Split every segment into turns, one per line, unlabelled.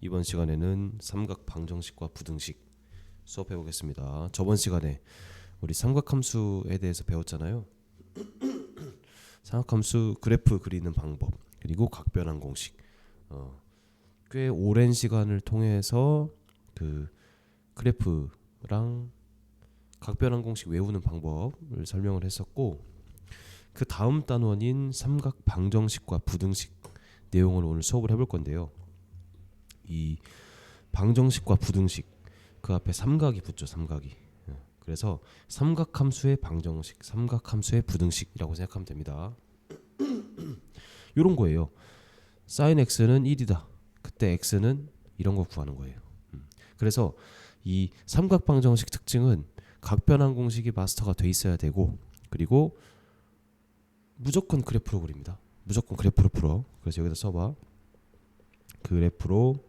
이번 시간에는 삼각 방정식과 부등식 수업해 보겠습니다. 저번 시간에 우리 삼각함수에 대해서 배웠잖아요. 삼각함수 그래프 그리는 방법 그리고 각변환 공식 어, 꽤 오랜 시간을 통해서 그 그래프랑 각변환 공식 외우는 방법을 설명을 했었고 그 다음 단원인 삼각 방정식과 부등식 내용을 오늘 수업을 해볼 건데요. 이 방정식과 부등식 그 앞에 삼각이 붙죠 삼각이. 예, 그래서 삼각함수의 방정식 삼각함수의 부등식이라고 생각하면 됩니다. 요런 거예요. sin x는 1이다. 그때 x는 이런 거 구하는 거예요. 음, 그래서 이 삼각 방정식 특징은 각변환 공식이 마스터가 돼 있어야 되고 그리고 무조건 그래프로 그립니다. 무조건 그래프로 풀어. 그래서 여기다 써봐. 그래프로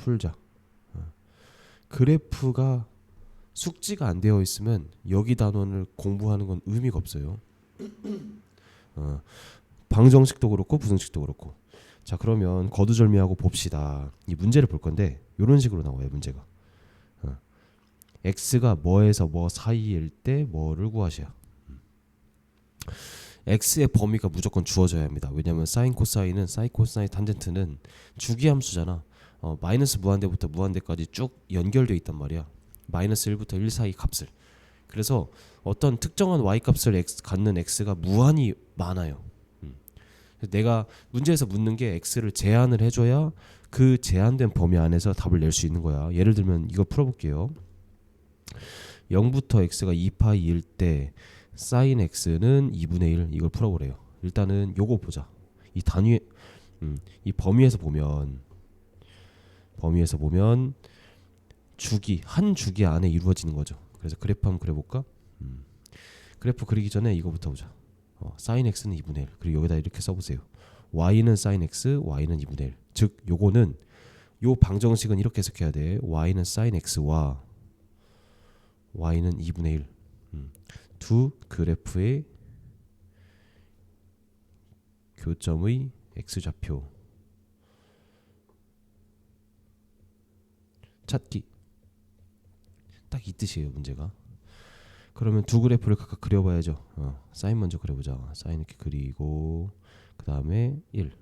풀자. 어. 그래프가 숙지가 안 되어 있으면 여기 단원을 공부하는 건 의미가 없어요. 어, 방정식도 그렇고 부등식도 그렇고. 자 그러면 거두절미하고 봅시다. 이 문제를 볼 건데 이런 식으로 나와요 문제가. 어. x가 뭐에서 뭐 사이일 때 뭐를 구하셔야. 음. x의 범위가 무조건 주어져야 합니다. 왜냐하면 사인 코사인은 사인 코사인 탄젠트는 주기함수잖아. 어, 마이너스 무한대부터 무한대까지 쭉 연결돼 있단 말이야. 마이너스 1부터 1 사이 값을. 그래서 어떤 특정한 y 값을 x, 갖는 x가 무한히 많아요. 음. 내가 문제에서 묻는 게 x를 제한을 해줘야 그 제한된 범위 안에서 답을 낼 수 있는 거야. 예를 들면 이거 풀어볼게요. 0부터 x가 2파이일 때 sin x는 2분의 1 이걸 풀어보래요. 일단은 요거 보자. 이 단위, 음, 이 범위에서 보면 범위에서 보면 주기 한 주기 안에 이루어지는 거죠. 그래서 그래프 한번 그려볼까? 음. 그래프 그리기 전에 이거부터 보자. 어, sin x는 2분의 1. 그리고 여기다 이렇게 써보세요. y는 sin x, y는 2분의 1. 즉 요거는 요 방정식은 이렇게 해석해야 돼. y는 sin x와 y는 2분의 1. 음. 두 그래프의 교점의 x 좌표 찾기. 딱 이 뜻이에요 문제가. 그러면 두 그래프를 각각 그려봐야죠. 어, 사인 먼저 그려보자. 사인 이렇게 그리고 그 다음에 1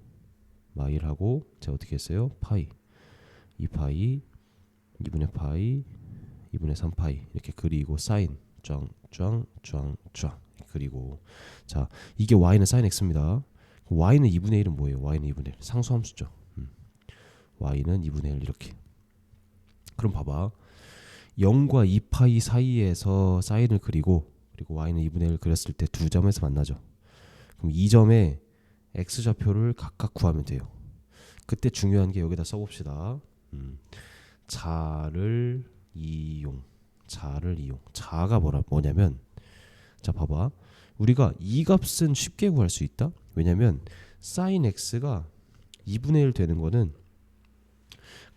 마일하고 제가 어떻게 했어요? 파이. 2파이 2분의 파이 2분의 3파이 이렇게 그리고 사인. 쫙쫙쫙쫙 그리고. 자 이게 y는 사인 x입니다. y는 2분의 1은 뭐예요? y는 2분의 1 상수함수죠. 음. y는 2분의 1 이렇게 그럼 봐봐. 0과 2파이 사이에서 사인을 그리고 그리고 y는 2분의 1 그렸을 때 두 점에서 만나죠. 그럼 이 점에 x 좌표를 각각 구하면 돼요. 그때 중요한 게 여기다 써봅시다. 음. 자를 이용. 자를 이용. 자가 뭐라 뭐냐면 자 봐봐. 우리가 이 값은 쉽게 구할 수 있다? 왜냐면 sin x가 2분의 1 되는 거는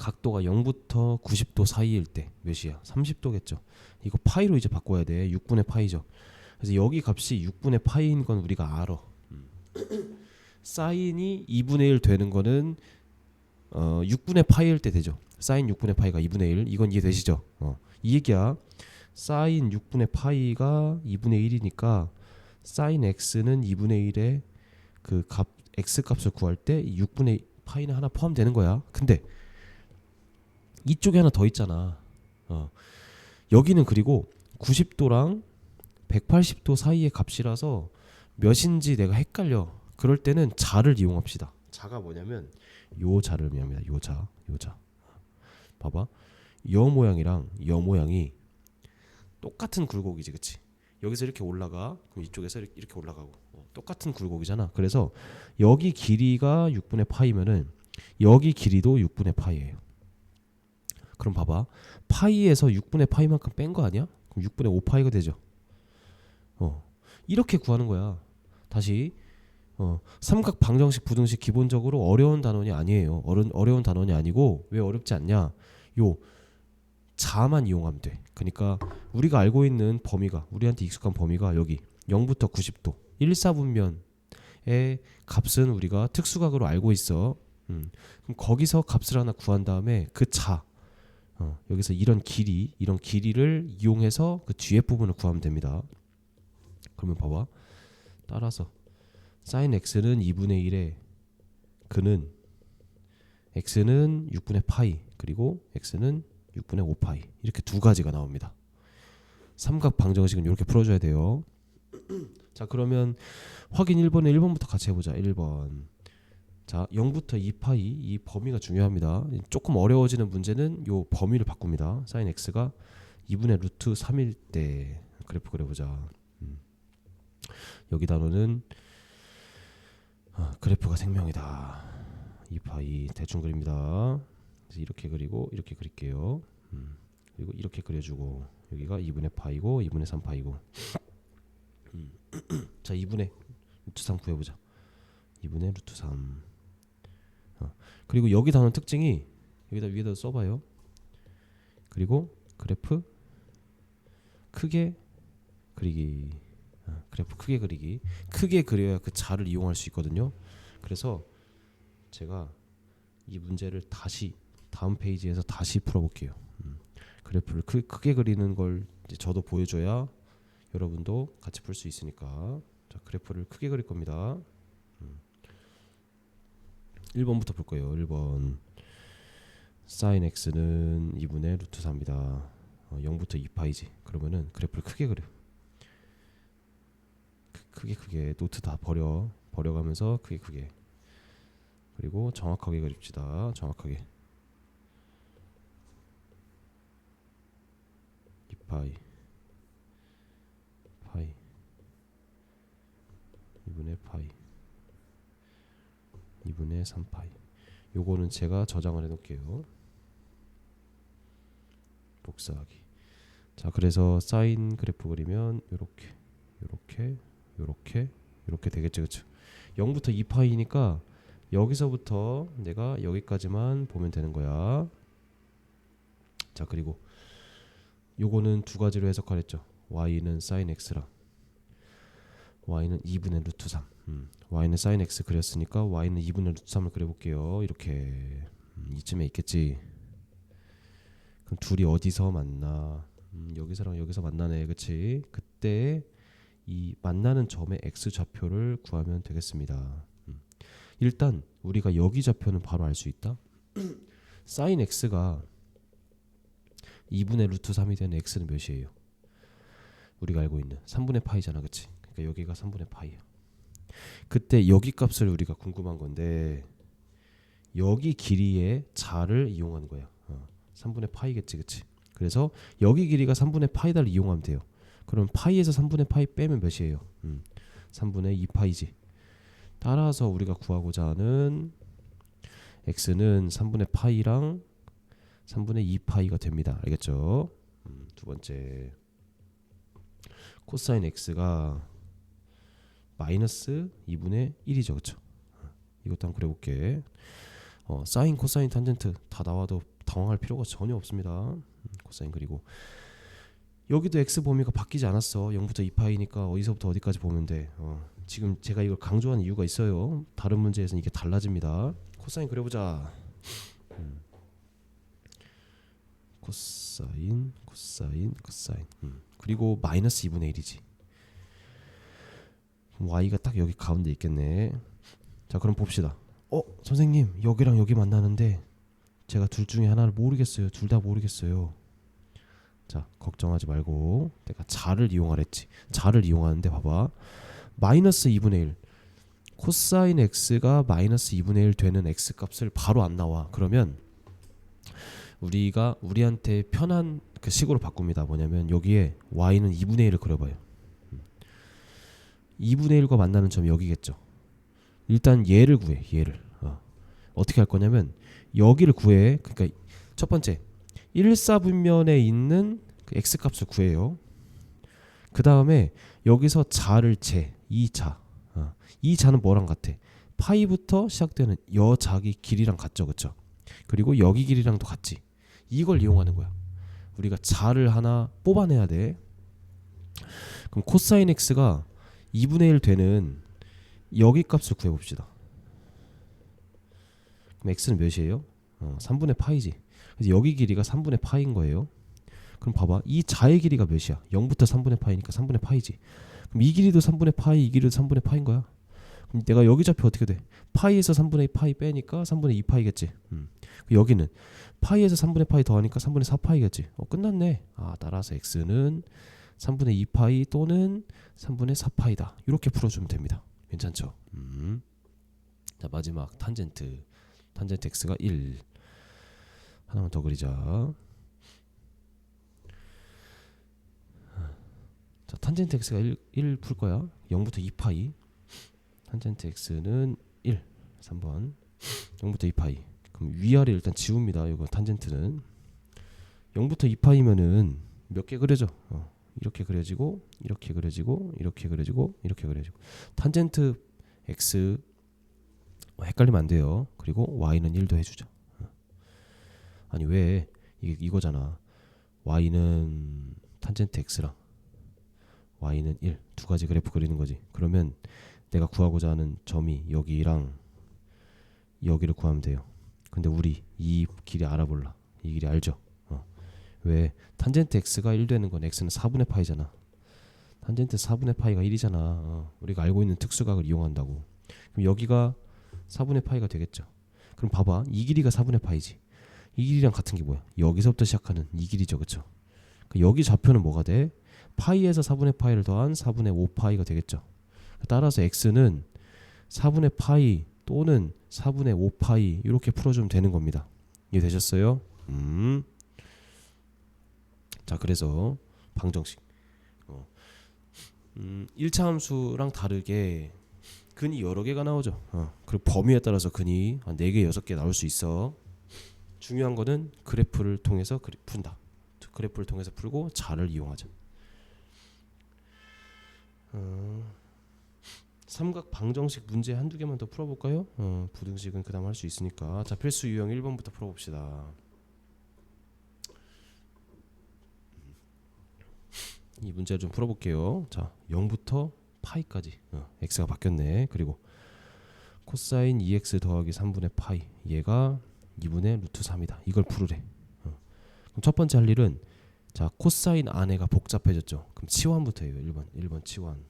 각도가 0부터 90도 사이일 때 몇이야? 30도겠죠. 이거 파이로 이제 바꿔야 돼. 6분의 파이죠. 그래서 여기 값이 6분의 파이인 건 우리가 알아. 음. 사인이 2분의 1 되는 거는 어 6분의 파이일 때 되죠. 사인 6분의 파이가 2분의 1. 이건 이해되시죠? 어. 이 얘기야. 사인 6분의 파이가 2분의 1이니까 사인 x는 2분의 1의 그 값 x 값을 구할 때 6분의 파이는 하나 포함되는 거야. 근데 이쪽에 하나 더 있잖아. 어. 여기는 그리고 90도랑 180도 사이의 값이라서 몇인지 내가 헷갈려. 그럴 때는 자를 이용합시다. 자가 뭐냐면 요 자를 의미합니다. 요 자, 요 자. 봐봐. 여 모양이랑 여 모양이 똑같은 굴곡이지, 그치? 여기서 이렇게 올라가, 그럼 이쪽에서 이렇게 올라가고 어, 똑같은 굴곡이잖아. 그래서 여기 길이가 6분의 파이면은 여기 길이도 6분의 파이예요. 그럼 봐봐. 파이에서 6분의 파이만큼 뺀 거 아니야? 그럼 6분의 5 파이가 되죠. 어. 이렇게 구하는 거야. 다시 어, 삼각 방정식 부등식 기본적으로 어려운 단원이 아니에요. 어려, 어려운 단원이 아니고 왜 어렵지 않냐? 요 자만 이용하면 돼. 그러니까 우리가 알고 있는 범위가 우리한테 익숙한 범위가 여기 0부터 90도 1, 4분면의 값은 우리가 특수각으로 알고 있어. 음. 그럼 거기서 값을 하나 구한 다음에 그 자, 어, 여기서 이런 길이, 이런 길이를 이용해서 그 뒤에 부분을 구하면 됩니다. 그러면 봐봐. 따라서 sin x는 2분의 1에 그는 x는 6분의 파이 그리고 x는 6분의 5파이 이렇게 두 가지가 나옵니다. 삼각 방정식은 이렇게 풀어줘야 돼요. 자 그러면 확인 1번에 1번부터 같이 해보자. 1번 자 0부터 2파이 이 범위가 중요합니다. 조금 어려워지는 문제는 요 범위를 바꿉니다. sin x가 2분의 루트 3일 때 그래프 그려보자. 음. 여기 단어는 아, 그래프가 생명이다. 2파이 대충 그립니다. 이렇게 그리고 이렇게 그릴게요. 음. 그리고 이렇게 그려주고 여기가 2분의 파이고 2분의 3파이고 음. 자 2분의 루트 3 구해보자. 2분의 루트 3 어. 그리고 여기 단어 특징이 여기다 위에다 써봐요. 그리고 그래프 크게 그리기 아, 그래프 크게 그리기 크게 그려야 그 자를 이용할 수 있거든요. 그래서 제가 이 문제를 다시 다음 페이지에서 다시 풀어볼게요. 음, 그래프를 크, 크게 그리는 걸 저도 보여줘야 여러분도 같이 풀 수 있으니까 자, 그래프를 크게 그릴 겁니다. 음. 1번부터 볼 거예요. 1번 sin x는 2분의 루트 4입니다. 어, 0부터 2파이지. 그러면은 그래프를 크게 그려. 크- 크게 크게 노트 다 버려 버려가면서 크게 크게 그리고 정확하게 그립시다. 정확하게 2파이 파이 2분의 파이 2분의 3파이 요거는 제가 저장을 해 놓을게요. 복사하기. 자, 그래서 사인 그래프 그리면 요렇게 요렇게 요렇게 요렇게 되겠죠. 그렇죠? 0부터 2파이니까 여기서부터 내가 여기까지만 보면 되는 거야. 자, 그리고 요거는 두 가지로 해석하랬죠. y는 sin x랑 y는 2분의 루트 3. 음, y는 sin x 그렸으니까 y는 2분의 루트 3을 그려볼게요. 이렇게 음, 이쯤에 있겠지. 그럼 둘이 어디서 만나? 음, 여기서랑 여기서 만나네, 그렇지? 그때 이 만나는 점의 x 좌표를 구하면 되겠습니다. 음. 일단 우리가 여기 좌표는 바로 알 수 있다. sin x가 2분의 루트 3이 되는 x는 몇이에요? 우리가 알고 있는 3분의 파이잖아, 그렇지? 그러니까 여기가 3분의 파이야. 그때 여기 값을 우리가 궁금한 건데 여기 길이의 자를 이용하는 거야. 어, 3분의 파이겠지, 그렇지? 그래서 여기 길이가 3분의 파이다를 이용하면 돼요. 그럼 파이에서 3분의 파이 빼면 몇이에요? 음, 3분의 2파이지. 따라서 우리가 구하고자 하는 x는 3분의 파이랑 3분의 2파이가 됩니다. 알겠죠? 음, 두 번째 코사인 x가 마이너스 2분의 1이죠. 그렇죠? 이것도 한번 그려볼게. 어, 사인, 코사인, 탄젠트 다 나와도 당황할 필요가 전혀 없습니다. 음, 코사인 그리고 여기도 x 범위가 바뀌지 않았어. 0부터 2파이니까 어디서부터 어디까지 보면 돼. 어, 지금 제가 이걸 강조하는 이유가 있어요. 다른 문제에서는 이게 달라집니다. 코사인 그려보자. 음. 코사인, 코사인, 코사인. 음. 그리고 마이너스 2분의 1이지. Y가 딱 여기 가운데 있겠네. 자, 그럼 봅시다. 어, 선생님, 여기랑 여기 만나는데 제가 둘 중에 하나를 모르겠어요. 둘 다 모르겠어요. 자, 걱정하지 말고 내가 자를 이용하랬지. 자를 이용하는데 봐봐. 마이너스 2분의 1. 코사인 x가 마이너스 2분의 1 되는 x 값을 바로 안 나와. 그러면 우리가 우리한테 편한 그 식으로 바꿉니다. 뭐냐면 여기에 y는 2분의 1을 그려봐요. 2분의 1과 만나는 점이 여기겠죠. 일단 얘를 구해. 얘를. 어. 어떻게 할 거냐면 여기를 구해. 그러니까 첫 번째 1사분면에 있는 그 x 값을 구해요. 그 다음에 여기서 자를 재. 이 자. 어. 이 자는 뭐랑 같아? 파이부터 시작되는 여 자기 길이랑 같죠. 그쵸? 그리고 여기 길이랑도 같지. 이걸 이용하는 거야. 우리가 자를 하나 뽑아내야 돼. 그럼 코사인 x가 2분의 1 되는 여기 값을 구해봅시다. 그럼 x는 몇이에요? 어, 3분의 파이지. 그래서 여기 길이가 3분의 파인 거예요. 그럼 봐봐. 이 자의 길이가 몇이야? 0부터 3분의 파이니까 3분의 파이지. 그럼 이 길이도 3분의 파이, 이 길이도 3분의 파인 거야. 그럼 내가 여기 좌표 어떻게 돼? 파이에서 3분의 2 파이 빼니까 3분의 2 파이겠지. 음. 여기는 파이에서 3분의 파이 더하니까 3분의 4 파이겠지. 어, 끝났네. 아, 따라서 x는 3분의 2 파이 또는 3분의 4 파이다. 이렇게 풀어주면 됩니다. 괜찮죠? 음. 자 마지막 탄젠트. 탄젠트 x가 1. 하나만 더 그리자. 자 탄젠트 x가 1, 1 풀 거야. 0부터 2 파이. 탄젠트 x는 1. 3번. 0부터 2 파이. 그럼 위아래 일단 지웁니다. 이거 탄젠트는 0부터 2 파이면은 몇 개 그려져? 어. 이렇게 그려지고 이렇게 그려지고 이렇게 그려지고 이렇게 그려지고 탄젠트 x 어, 헷갈리면 안 돼요. 그리고 y는 1도 해주죠. 어. 아니 왜 이게 이거잖아. y는 탄젠트 x랑 y는 1 두 가지 그래프 그리는 거지. 그러면 내가 구하고자 하는 점이 여기랑 여기를 구하면 돼요. 근데 우리 이 길이 알아볼라. 이 길이 알죠? 어. 왜 탄젠트 x가 1 되는 건 x는 4분의 파이잖아. 탄젠트 4분의 파이가 1이잖아. 어. 우리가 알고 있는 특수각을 이용한다고. 그럼 여기가 4분의 파이가 되겠죠. 그럼 봐봐. 이 길이가 4분의 파이지. 이 길이랑 같은 게 뭐야? 여기서부터 시작하는 이 길이죠. 그쵸? 그 여기 좌표는 뭐가 돼? 파이에서 4분의 파이를 더한 4분의 5 파이가 되겠죠. 따라서 x는 4분의 파이 또는 4분의 5 파이 이렇게 풀어주면 되는 겁니다. 이해되셨어요? 음. 자 그래서 방정식 어. 음, 1차 함수랑 다르게 근이 여러 개가 나오죠 어. 그리고 범위에 따라서 근이 한 4개 6개 나올 수 있어 중요한 거는 그래프를 통해서 그리, 푼다 그래프를 통해서 풀고 자를 이용하자 어, 삼각 방정식 문제 한두 개만 더 풀어볼까요? 어, 부등식은 그 다음 할 수 있으니까 자 필수 유형 1번부터 풀어봅시다 이 문제를 좀 풀어볼게요. 자, 0부터 파이까지 어, x가 바뀌었네. 그리고 코사인 2x 더하기 3분의 파이 얘가 2분의 루트 3이다. 이걸 풀으래. 어. 그럼 첫 번째 할 일은 자 코사인 안에가 복잡해졌죠. 그럼 치환부터 해요. 1번 1번 치환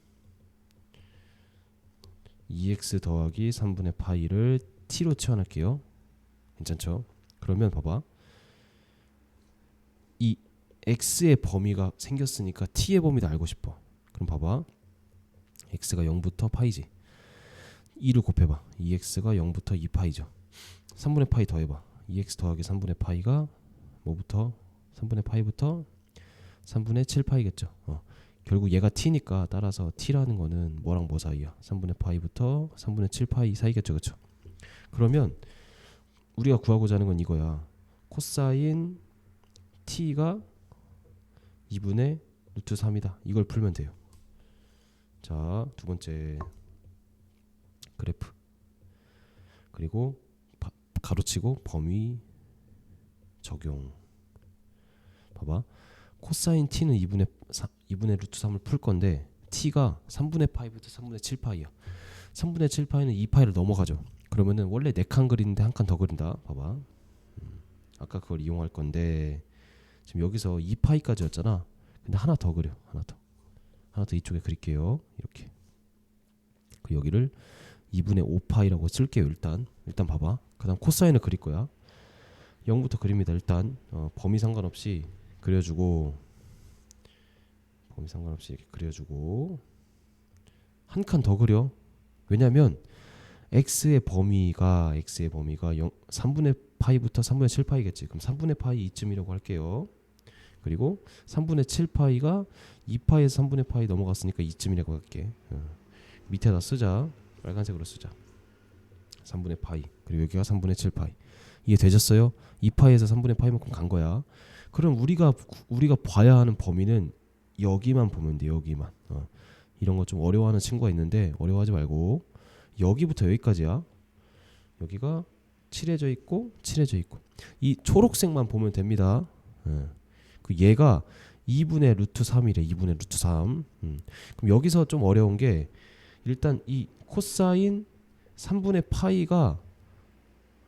2x 더하기 3분의 파이를 t로 치환할게요. 괜찮죠? 그러면 봐봐. 이 x의 범위가 생겼으니까 t의 범위도 알고 싶어. 그럼 봐봐. x가 0부터 파이지. 2를 곱해봐. 2x가 0부터 2파이죠. 3분의 파이 더해봐. 2x 더하기 3분의 파이가 뭐부터? 3분의 파이부터 3분의 7파이겠죠. 어. 결국 얘가 t니까 따라서 t라는 거는 뭐랑 뭐 사이야? 3분의 파이부터 3분의 7파이 사이겠죠. 그렇죠? 그러면 우리가 구하고자 하는 건 이거야. 코사인 t가 2분의 루트 3이다. 이걸 풀면 돼요. 자, 두 번째 그래프. 그리고 바, 가로치고 범위 적용. 봐봐. 코사인 t는 2분의 3, 2분의 루트 3을 풀 건데 t가 3분의 파이부터 3분의 7 파이야. 3분의 7 파이는 2 파이를 넘어가죠. 그러면은 원래 네 칸 그리는데 한 칸 더 그린다. 봐봐. 음, 아까 그걸 이용할 건데 지금 여기서 2파이까지였잖아. 근데 하나 더 그려. 하나 더. 하나 더 이쪽에 그릴게요. 이렇게. 그 여기를 2분의 5파이라고 쓸게요. 일단. 일단 봐봐. 그 다음 코사인을 그릴 거야. 0부터 그립니다. 일단 어, 범위 상관없이 그려주고 범위 상관없이 이렇게 그려주고 한 칸 더 그려. 왜냐면 x의 범위가 x의 범위가 0, 3분의 파이부터 3분의 7파이겠지. 그럼 3분의 파이 이쯤이라고 할게요. 그리고 3분의 7파이가 2파이에서 3분의 파이 넘어갔으니까 이쯤이라고 할게. 어. 밑에다 쓰자. 빨간색으로 쓰자. 3분의 파이. 그리고 여기가 3분의 7파이. 이해 되셨어요? 2파이에서 3분의 파이만큼 간 거야. 그럼 우리가 우리가 봐야 하는 범위는 여기만 보면 돼. 여기만. 어. 이런 거 좀 어려워하는 친구가 있는데 어려워하지 말고 여기부터 여기까지야. 여기가 칠해져 있고 칠해져 있고 이 초록색만 보면 됩니다. 예. 그 얘가 2분의 루트 3이래. 2분의 루트 3. 음. 그럼 여기서 좀 어려운 게 일단 이 코사인 3분의 파이가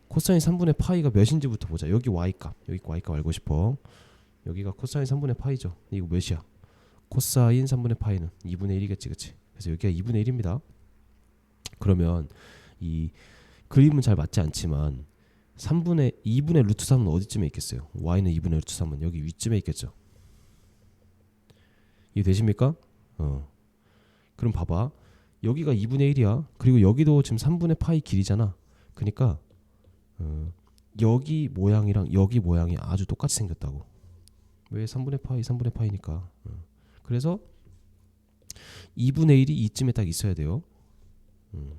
코사인 3분의 파이가 몇인지부터 보자. 여기 y 값. 여기 y 값 알고 싶어. 여기가 코사인 3분의 파이죠. 이거 몇이야? 코사인 3분의 파이는 2분의 1이겠지, 그렇지? 그래서 여기가 2분의 1입니다. 그러면 이 그림은 잘 맞지 않지만 3분의 2분의 루트 3은 어디쯤에 있겠어요? y는 2분의 루트 3은 여기 위쯤에 있겠죠. 이해 되십니까? 어. 그럼 봐봐. 여기가 2분의 1이야. 그리고 여기도 지금 3분의 파이 길이잖아. 그러니까 어, 여기 모양이랑 여기 모양이 아주 똑같이 생겼다고. 왜 3분의 파이 3분의 파이니까. 어. 그래서 2분의 1이 이쯤에 딱 있어야 돼요. 음.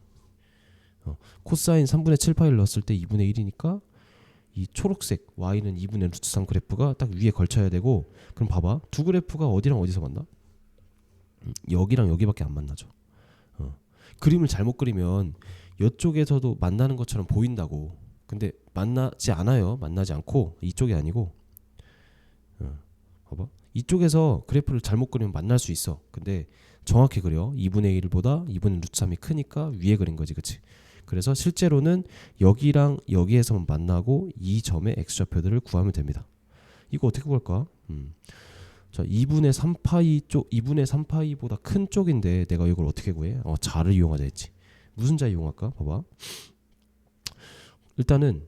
어, 코사인 3분의 7 파이를 넣었을 때 2분의 1이니까 이 초록색 y는 2분의 루트 3 그래프가 딱 위에 걸쳐야 되고 그럼 봐봐 두 그래프가 어디랑 어디서 만나? 음, 여기랑 여기밖에 안 만나죠. 어. 그림을 잘못 그리면 이쪽에서도 만나는 것처럼 보인다고. 근데 만나지 않아요. 만나지 않고 이쪽이 아니고. 어. 봐봐. 이쪽에서 그래프를 잘못 그리면 만날 수 있어. 근데 정확히 그려. 2분의 1보다 2분의 루트 3이 크니까 위에 그린 거지. 그치? 그래서 실제로는 여기랑 여기에서만 만나고 이 점의 x좌표들을 구하면 됩니다. 이거 어떻게 구할까? 음. 자, 2분의 3파이 쪽 2분의 3파이보다 큰 쪽인데 내가 이걸 어떻게 구해? 어, 자를 이용하자 했지. 무슨 자 이용할까? 봐봐. 일단은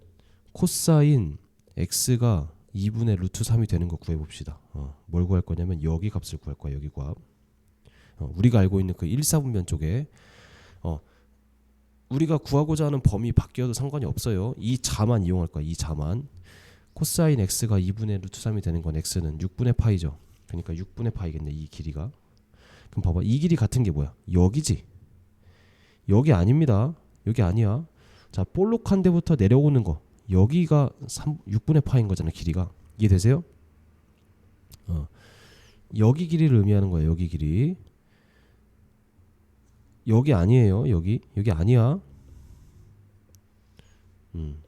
코사인 x가 2분의 루트 3이 되는 거 구해 봅시다. 어, 뭘 구할 거냐면 여기 값을 구할 거야. 여기 값. 어, 우리가 알고 있는 그 1사분면 쪽에 어, 우리가 구하고자 하는 범위 바뀌어도 상관이 없어요. 이 자만 이용할 거야. 이 자만. 코사인 x가 2분의 루트 3이 되는 건 x는 6분의 파이죠. 그러니까 6분의 파이겠네. 이 길이가. 그럼 봐봐. 이 길이 같은 게 뭐야? 여기지. 여기 아닙니다. 여기 아니야. 자, 볼록한 데부터 내려오는 거. 여기가 3, 6분의 파인 거잖아, 길이가. 이해되세요? 어. 여기 길이를 의미하는 거야, 여기 길이. 여기 아니에요, 여기. 여기 아니야. 음.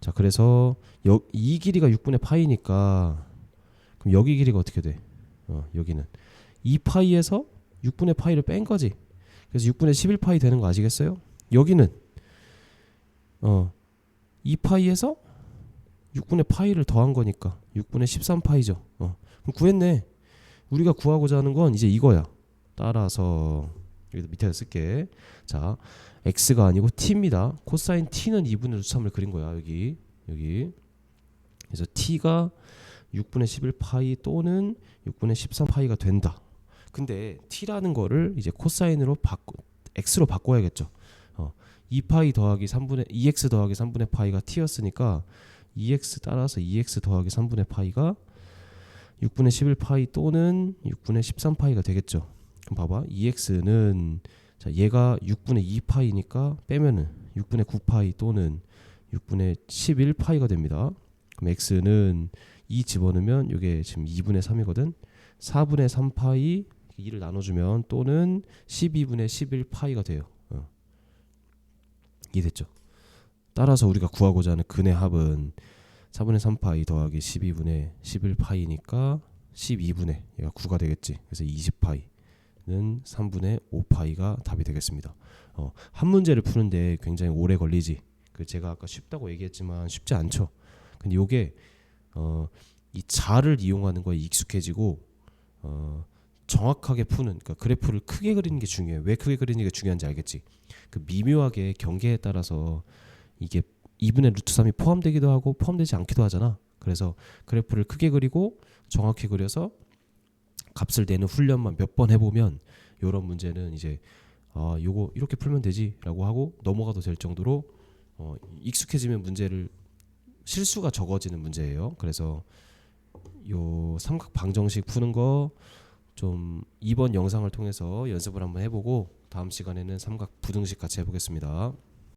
자, 그래서 여, 이 길이가 6분의 파이니까 그럼 여기 길이가 어떻게 돼? 어, 여기는 2파이에서 6분의 파이를 뺀 거지. 그래서 6분의 11파이 되는 거 아시겠어요? 여기는 어 2파이에서 6분의 파이를 더한 거니까 6분의 13파이죠. 어. 그럼 구했네. 우리가 구하고자 하는 건 이제 이거야. 따라서 여기 밑에 쓸게. 자, x가 아니고 t입니다. 코사인 t는 2분의 루트 3을 그린 거야. 여기 여기. 그래서 t가 6분의 11 파이 또는 6분의 13 파이가 된다. 근데 t라는 거를 이제 코사인으로 바꿔 x로 바꿔야겠죠. 어, 2파이 더하기 3분의 2x 더하기 3분의 파이가 t였으니까 2x 따라서 2x 더하기 3분의 파이가 6분의 11 파이 또는 6분의 13 파이가 되겠죠. 그럼 봐봐. 2x는 자, 얘가 6분의 2파이니까 빼면은 6분의 9파이 또는 6분의 11파이가 됩니다. 그럼 x는 2 집어넣으면 이게 지금 2분의 3이거든. 4분의 3파이 2를 나눠주면 또는 12분의 11파이가 돼요. 어. 이해됐죠? 따라서 우리가 구하고자 하는 근의 합은 4분의 3파이 더하기 12분의 11파이니까 12분의 얘가 9가 되겠지. 그래서 20파이 는 3분의 5파이가 답이 되겠습니다. 어, 한 문제를 푸는데 굉장히 오래 걸리지. 그 제가 아까 쉽다고 얘기했지만 쉽지 않죠. 근데 요게 어, 이 자를 이용하는 거에 익숙해지고 어, 정확하게 푸는 그러니까 그래프를 크게 그리는 게 중요해. 왜 크게 그리는 게 중요한지 알겠지? 그 미묘하게 경계에 따라서 이게 2분의 루트 3이 포함되기도 하고 포함되지 않기도 하잖아. 그래서 그래프를 크게 그리고 정확히 그려서 값을 내는 훈련만 몇 번 해보면 이런 문제는 이제 아 요거 이렇게 풀면 되지라고 하고 넘어가도 될 정도로 어, 익숙해지면 문제를 실수가 적어지는 문제예요. 그래서 요 삼각 방정식 푸는 거 좀 이번 영상을 통해서 연습을 한번 해보고 다음 시간에는 삼각 부등식 같이 해보겠습니다.